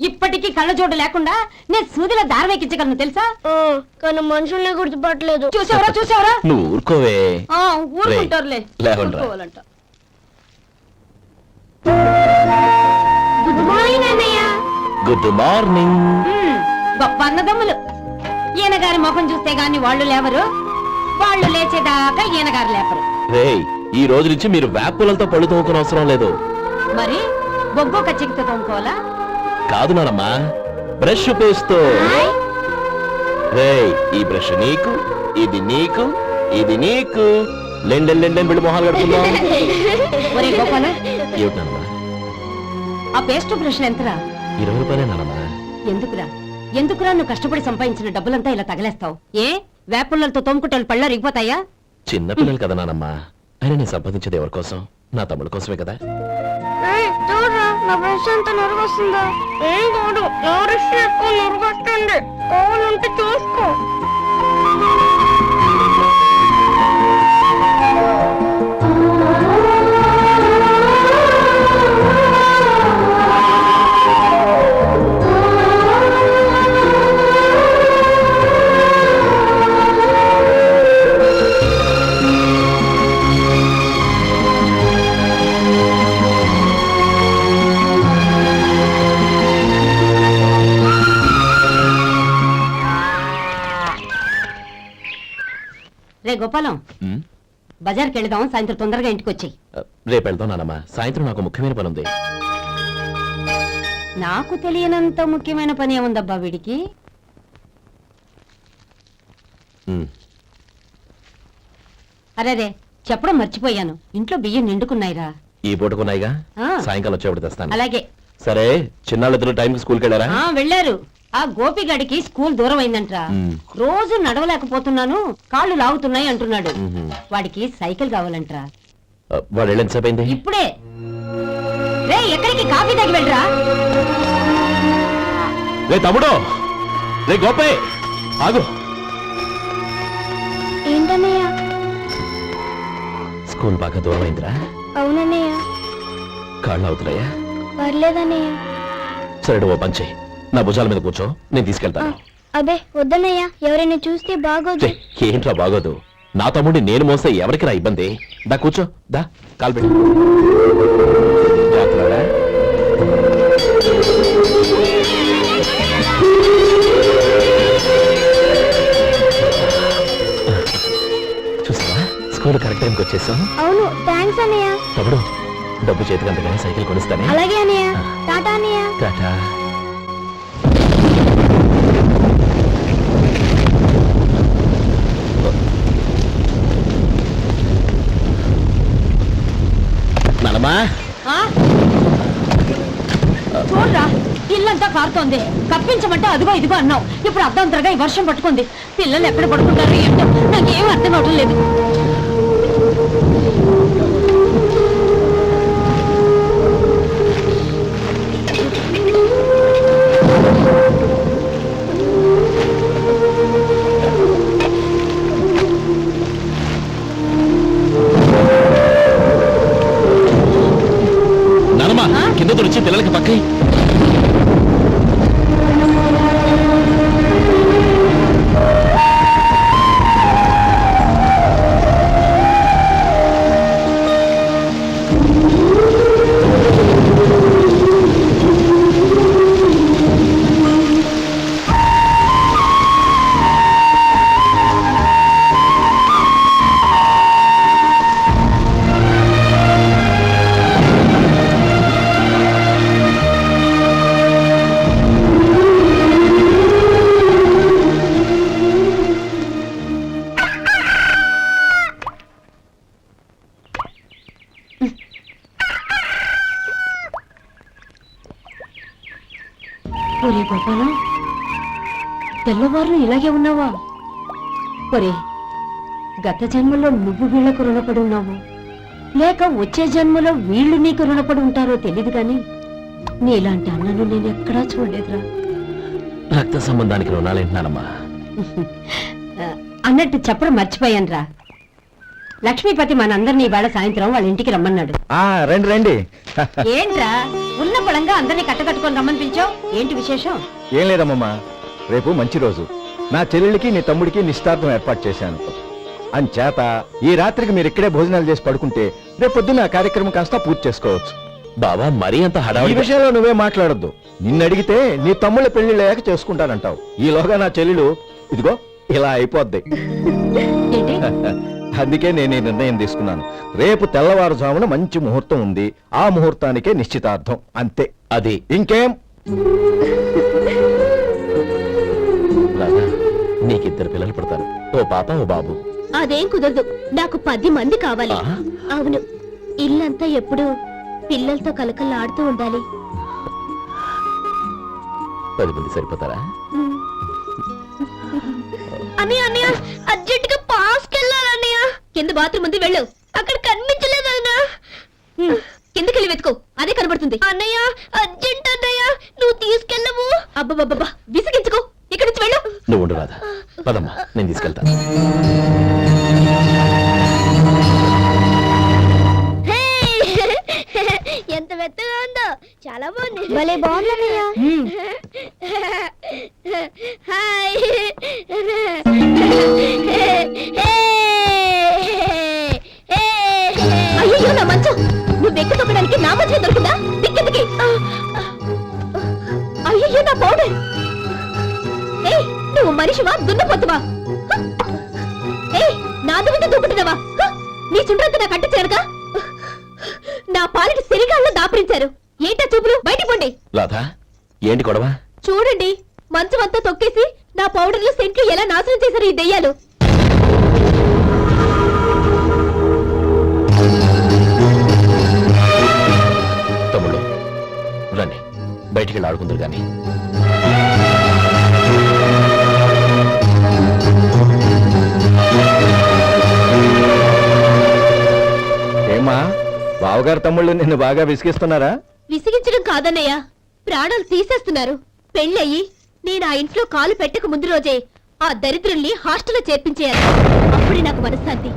ఇప్పటికీ కళ్ళజోడు లేకుండా నేను సూదిలో దారం ఎక్కించగలను తెలుసా? కానీ మనుషుల్ని గుర్తుపట్టలేదు. చూసావరా చూసావరా? నువ్వు ఊరుకోవే. ఆ, ఊరుకుంటారులే. లేవండ్రా. ఊరుకోవాలంట. గుడ్ మార్నింగ్ అన్నయ్య. గుడ్ మార్నింగ్ మ్మ్, గొప్ప అన్నదమ్ములు. ఈయన గారి ముఖం చూస్తే గాని వాళ్ళు లేవరు. వాళ్ళు లేచేదాకా ఈయన గారు లేపరు. రేయ్ ఈ రోజు నుంచి మీరు వేపులతో పళ్ళు తోముకునే అవసరం లేదు. మరి బొగ్గు కచ్చికితో తోముకోవాలా? కాదు నానమ్మా. బ్రష్ పేస్తో. ఈ బ్రష్ నీకు ఇది నీకు ఇది నీకు. లెండెన్ లెండెన్ బిళ్ళు మొహాలు కడుకుందాం. ఒరే గోపాల. ఏమిటి నానమ్మా? ఆ పేస్ట్ బ్రష్ ఎంతరా? ఇరవై రూపాయలే నానమ్మా. ఎందుకురా? ఎందుకురా నువ్వు కష్టపడి సంపాదించిన డబ్బులంతా ఇలా తగలేస్తావు? ఏ? వేపుల్లలతో తోముకుంటే పళ్ళ రిగిపోతాయా చిన్న పిల్లలు కదా నానమ్మా. అయినా నేను సంపాదించేది ఎవరి కోసం? నా తమ్ముడు కోసమే కదా? నా బ్రష్ ఎంత నొరగొస్తుందా? ఏం కాదు నా బ్రష్ ఎక్కువ నొరగొస్తుంది. కావాలంటే చూసుకో. గోపాలం. బజార్కి వెళదాం సాయంత్రం తొందరగా ఇంటికి వచ్చాయి రేపు వెళ్దాం నానమ్మా. సాయంత్రం నాకు ముఖ్యమైన పని ఉంది నాకు తెలియనంత ముఖ్యమైన పని ఏముందబ్బా వీడికి? ఉమ్, అరే రే చెప్పడం మర్చిపోయాను. ఇంట్లో బియ్యం నిండుకున్నాయిరా. ఈ పూటకున్నాయిగా? ఆ. సాయంకాలం వచ్చేప్పుడు తెస్తాను. అలాగే. సరే చిన్నాళ్ళిద్దరు టైంకి స్కూల్కి వెళ్ళారా వెళ్ళారు. ఆ గోపిగడికి స్కూల్ దూరం అయిందంట్రా. రోజు నడవలేకపోతున్నాను కాళ్ళు లాగుతున్నాయి అంటున్నాడు. వాడికి సైకిల్ కావాలంట్రా. వాడు వెళ్ళి ఎంతసేపు అయింది? ఇప్పుడే. రే ఎక్కడికి కాఫీ తాగి వెళ్ళరా? రే తమ్ముడు! రే గోపే! ఆగు. ఏంటన్నయ్య? స్కూల్ బాగా దూరం అయిందిరా అవునన్నయ్య. కాళ్ళు అవుతున్నాయా పర్లేదన్నయ్య. సరే ఓ పని చేయి నా భుజాల మీద కూర్చో నేను తీసుకెళ్తాను. అబే వద్దన్నయ్య ఎవరైనా చూస్తే బాగోదు. ఏంట్రా బాగోదు? నా తమ్ముడిని నేను మోస్తే ఎవరికి రా ఇబ్బంది? దా కూర్చో దా కాలు పెట్టు జాగ్రత్తరా. చూసావా? స్కూల్ కరెక్ట్ టైంకి వచ్చేసాం. అవును థ్యాంక్స్ అన్నయ్య. తమ్ముడు డబ్బు చేతికి అంతగానే సైకిల్ కొనిస్తానే. అలాగే అన్నయ్య. టాటా అన్నయ్య. టాటా. నలమా? ఆ? చూడరా ఇల్లంతా కారుతోంది. కప్పించమంటే అదిగో ఇదిగో అన్నావు. ఇప్పుడు అర్ధంతరగా ఈ వర్షం పట్టుకుంది. పిల్లలు ఎక్కడ పడుకుంటారు ఏంటో నాకేం అర్థం అవటం లేదు. పిల్లలకి పక్కై తెల్లవారు ఇలాగే ఉన్నావా? ఒరే గత జన్మలో నువ్వు వీళ్ళకు రుణపడి ఉన్నావు. లేక వచ్చే జన్మలో వీళ్ళు నీకు రుణపడి ఉంటారో తెలియదు గాని నీలాంటి అన్నను నేను ఎక్కడా చూడలేదురా. రక్త సంబంధానికి రుణాలేంటున్నానమ్మా అన్నట్టు చెప్పడం మర్చిపోయానురా. లక్ష్మీపతి మనందరినీ ఇవాళ సాయంత్రం వాళ్ళ ఇంటికి రమ్మన్నాడు. ఆ రండి రండి. ఏంట్రా? ఉన్న పొలంగా అందరినీ కట్టకట్టుకొని రమ్మని పిలిచావు ఏంటి విశేషం? ఏం లేదమ్మమ్మా రేపు మంచి రోజు. నా చెల్లెళ్ళకి నీ తమ్ముడికి నిశ్చితార్థం ఏర్పాటు చేశాను. అంచేత ఈ రాత్రికి మీరు ఇక్కడే భోజనాలు చేసి పడుకుంటే రేపు పొద్దున్న ఆ కార్యక్రమం కాస్త పూర్తి చేసుకోవచ్చు. బావా మరీ అంత ఈ హడావిడి విషయంలో నువ్వే మాట్లాడొద్దు. నిన్ను అడిగితే నీ తమ్ముళ్ళ పెళ్ళిళ్ళయ్యాక చేసుకుంటానంటావు. ఈలోగా నా చెల్లెలు ఇదిగో ఇలా అయిపోద్ది. ఏంటి? అందుకే నేను ఈ నిర్ణయం తీసుకున్నాను. రేపు తెల్లవారుజామున మంచి ముహూర్తం ఉంది. ఆ ముహూర్తానికే నిశ్చితార్థం. అంతే. అది. ఇంకేం? పాప ఓ బాబు? అదేం కుదరదు. నాకు పది మంది కావాలి. అవును. ఇల్లంతా ఎప్పుడు పిల్లలతో కలకల్లాడుతూ ఉండాలి. పది మంది సరిపోతారా? అన్నయ్య అన్నయ్య అర్జెంట్గా కింద బాత్రూమ్ ఉంది వెళ్ళు. అక్కడ కనిపించలేదు అన్నా. కిందకి వెళ్ళి వెతుకో. అదే కనబడుతుంది. అన్నయ్య అర్జెంట్ అన్నయ్య. నువ్వు తీసుకెళ్ళవు. అబ్బబ్బబ్బా విసిగించుకో. ఇక్కడి నుంచి వెళ్ళు. నువ్వు ఉండు రాధా. పదమ్మా నేను తీసుకెళ్తాను. నాది మీద దూకుంటున్నావా? హ! నీ చుండ్రంతా నా కట్ట చేరగా నా పాలిటి సిరిగాల్లో దాపరించారు. ఏంటా చూపులు? బయటికి పోండి. ఏంటి గొడవ? చూడండి మంచం అంతా తొక్కేసి నా పౌడర్లు సెంట్లు ఎలా నాశనం చేశారు ఈ దెయ్యాలు? తమ్ముళ్ళు రండి. బయటికి వెళ్ళి ఆడుకుందరు కానీ. బావగారు తమ్ముళ్ళు నిన్ను బాగా విసిగిస్తున్నారా? విసిగించడం కాదన్నయ్య. ప్రాణాలు తీసేస్తున్నారు. పెళ్ళయి నేను ఆ ఇంట్లో కాలు పెట్టక ముందు రోజే ఆ దరిద్రుల్ని హాస్టల్లో చేర్పించేయాలి. అప్పుడే నాకు మనశ్శాంతి.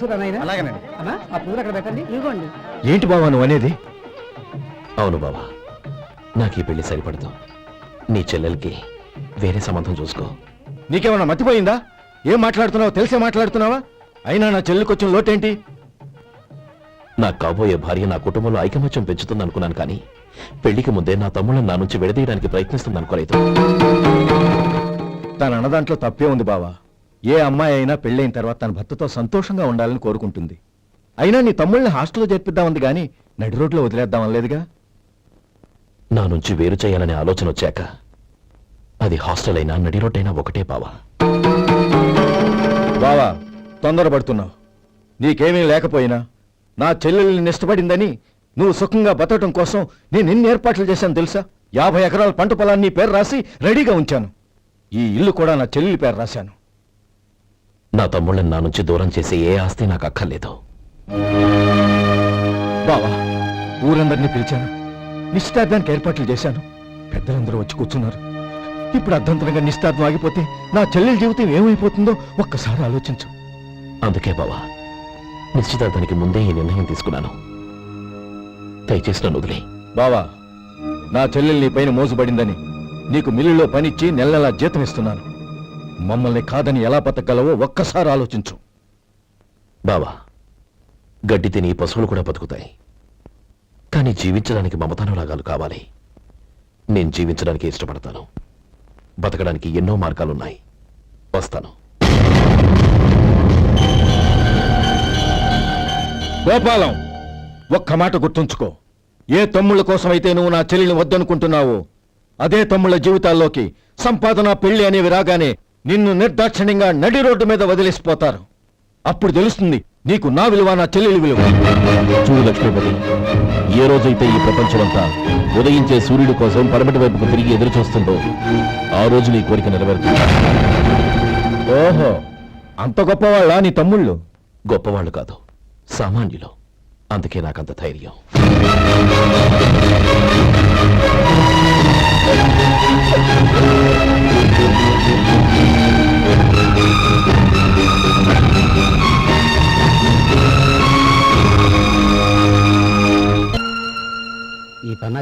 కొబ్బరికాయలు తీసుకురా నాయన? అలాగేనండి. అమ్మా ఆ పువ్వులు అక్కడ పెట్టండి. ఇవ్వండి ఏంటి బావా నువ్వు అనేది? అవును బావా నాకు ఈ పెళ్ళి సరిపడదు. నీ చెల్లెలకి వేరే సంబంధం చూసుకో. నీకేమన్నా మతిపోయిందా? ఏం మాట్లాడుతున్నావో తెలిసే మాట్లాడుతున్నావా? అయినా నా చెల్లికొచ్చిన లోటేంటి? నా కాబోయే భార్య నా కుటుంబంలో ఐకమత్యం పెంచుతుంది అనుకున్నాను కానీ పెళ్ళికి ముందే నా తమ్ముళ్ళని నా నుంచి విడదీయడానికి ప్రయత్నిస్తుంది అనుకోలేదు తన అన్నదాంట్లో తప్పే ఉంది బావా. ఏ అమ్మాయి అయినా పెళ్ళైన తర్వాత తన భర్తతో సంతోషంగా ఉండాలని కోరుకుంటుంది. అయినా నీ తమ్ముళ్ళని హాస్టల్లో చేర్పిద్దామంది కానీ నడి రోడ్లో వదిలేద్దామనలేదుగా నా నుంచి వేరు చేయాలనే ఆలోచన వచ్చాక అది హాస్టల్ అయినా నడి రోడ్డైనా ఒకటే బావా బావా తొందరపడుతున్నావు. నీకేమీ లేకపోయినా నా చెల్లెల్ని ఇష్టపడిందని నువ్వు సుఖంగా బతకటం కోసం నేను ఎన్ని ఏర్పాట్లు చేశాను తెలుసా? యాభై ఎకరాల పంట పొలాన్ని పేరు రాసి రెడీగా ఉంచాను. ఈ ఇల్లు కూడా నా చెల్లెలి పేరు రాశాను. నా తమ్ముళ్ళని నా నుంచి దూరం చేసే ఏ ఆస్తి నాకు అక్కర్లేదు. బావా ఊరందరినీ పిలిచాను. నిశ్చితార్థానికి ఏర్పాట్లు చేశాను. పెద్దలందరూ వచ్చి కూర్చున్నారు. ఇప్పుడు అర్ధంతరంగా నిశ్చితార్థం ఆగిపోతే నా చెల్లెల జీవితం ఏమైపోతుందో ఒక్కసారి ఆలోచించు. అందుకే బావా నిశ్చితార్థానికి ముందే ఈ నిర్ణయం తీసుకున్నాను. దయచేసి నన్ను వదిలే. బావా నా చెల్లెలు నీ పైన మోసుబడిందని నీకు మిల్లులో పనిచ్చి నెల నెలా జీతం ఇస్తున్నాను మమ్మల్ని కాదని ఎలా బతకగలవో ఒక్కసారి ఆలోచించు. బావా గడ్డి తిని పశువులు కూడా బతుకుతాయి. కానీ జీవించడానికి మమతానురాగాలు కావాలి. నేను జీవించడానికి ఇష్టపడతాను. బతకడానికి ఎన్నో మార్గాలున్నాయి. వస్తాను. గోపాలం ఒక్క మాట గుర్తుంచుకో. ఏ తమ్ముళ్ళ కోసమైతే నువ్వు నా చెల్లిని వద్దనుకుంటున్నావో అదే తమ్ముళ్ళ జీవితాల్లోకి సంపాదన పెళ్ళి అనేవి రాగానే నిన్ను నిర్దాక్షిణ్యంగా నడి రోడ్డు మీద వదిలేసిపోతారు. అప్పుడు తెలుస్తుంది నీకు నా విలువ నా చెల్లెలి విలువ. చూడు లక్ష్మీపతి ఏ రోజైతే ఈ ప్రపంచమంతా ఉదయించే సూర్యుడి కోసం పరమటి వైపుకు తిరిగి ఎదురు చూస్తుందో ఆ రోజు నీ కోరిక నెరవేరుతుంది. ఓహో అంత గొప్పవాళ్ళ నీ తమ్ముళ్ళు? గొప్పవాళ్ళు కాదు సామాన్యులు. అందుకే నాకంత ధైర్యం. Thank you.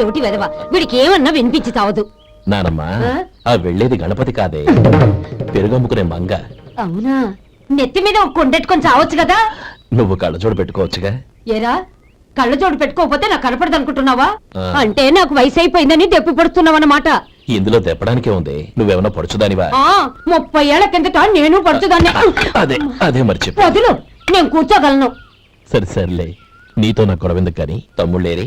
చెవిటి వెదవ. వీడికి ఏమన్నా వినిపించి తావదు. నానమ్మా ఆ? వెళ్ళేది గణపతి కాదే. పెరుగమ్ముకునే మంగ. అవునా? నెత్తి మీద ఒక కొండెట్టుకొని చావచ్చు కదా? నువ్వు కళ్ళజోడు పెట్టుకోవచ్చుగా? ఏరా? కళ్ళజోడు పెట్టుకోకపోతే నాకు కనపడదు అనుకుంటున్నావా. అంటే నాకు వయసు అయిపోయిందని దెప్పి పడుతున్నావన్నమాట. ఇందులో దెప్పడానికే ఉంది. నువ్వేమన్నా పడుచుదానివా? ముప్పై ఏళ్ళ కిందట నేను పడుతుందాన్ని అదే అదే మరి చెప్పు. వదులు నేను కూర్చోగలను. సరే సర్లే. నీతో నాకు గొడవెందుకు కానీ? తమ్ముళ్ళేరి.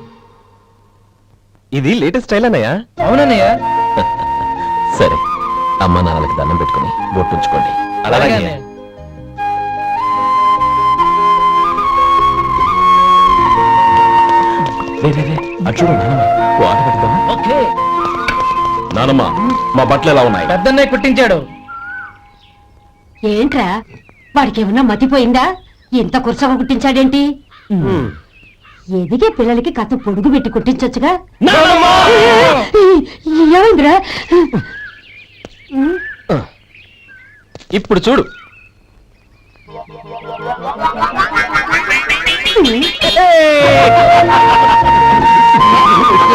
ఇది లేటెస్ట్ స్టైల్ అన్నయ్య. అవునన్నయ్య. సరే అమ్మ నాన్నలకి దండం పెట్టుకుని బొట్టుంచుకోండి. అలాగే రే, రే, రే, అటు చూడు నానమ్మ. ఓ ఆట పెడతావా? ఓకే. నానమ్మ మా బట్టలు ఎలా ఉన్నాయి? పెద్దన్నయ్య కుట్టించాడు. ఏంట్రా? వాడికి ఏమన్నా మతిపోయిందా? ఇంత కుర్చగా కుట్టించాడేంటి? ఎదిగే పిల్లలకి కథ పొడుగు పెట్టి కుట్టించొచ్చుగా? ఏమైందిరా? ఇప్పుడు చూడు.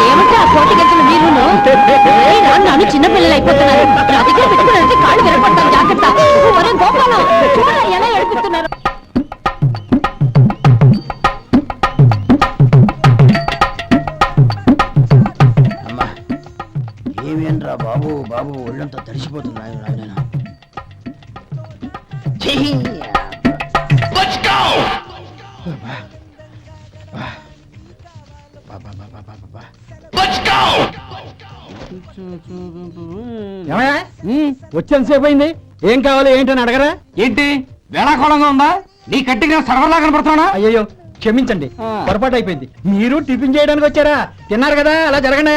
ఏమంటే ఆ కోటి గంటలు మీరును? ఏరా, నన్ను చిన్న పిల్లలు అయిపోతున్నారు. నా దగ్గర పెట్టుకున్నారంటే కాళ్ళు విరపడతాను జాగ్రత్త. గోపాలం ఎలా ఏడిపిస్తున్నారు తడిసిపోతుంది నాయన. వచ్చేంతసేపు అయింది ఏం కావాలి ఏంటని అడగరా? ఏంటి? వేళాకోళంగా ఉందా? నీ కట్టిగా సర్వర్లా కనపడుతున్నా అయ్యో క్షమించండి. పొరపాటు అయిపోయింది. మీరు టిఫిన్ చేయడానికి వచ్చారా? తిన్నారు కదా అలా జరగండి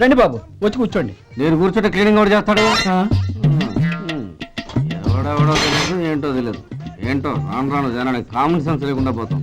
రండి బాబు వచ్చి కూర్చోండి. నేను కూర్చుంటే క్లీనింగ్ కూడా చేస్తాడు? ఎవడెవడో తెలియదు ఏంటో తెలియదు. ఏంటో రాను రాను జనానికి కామన్ సెన్స్ లేకుండా పోతాం.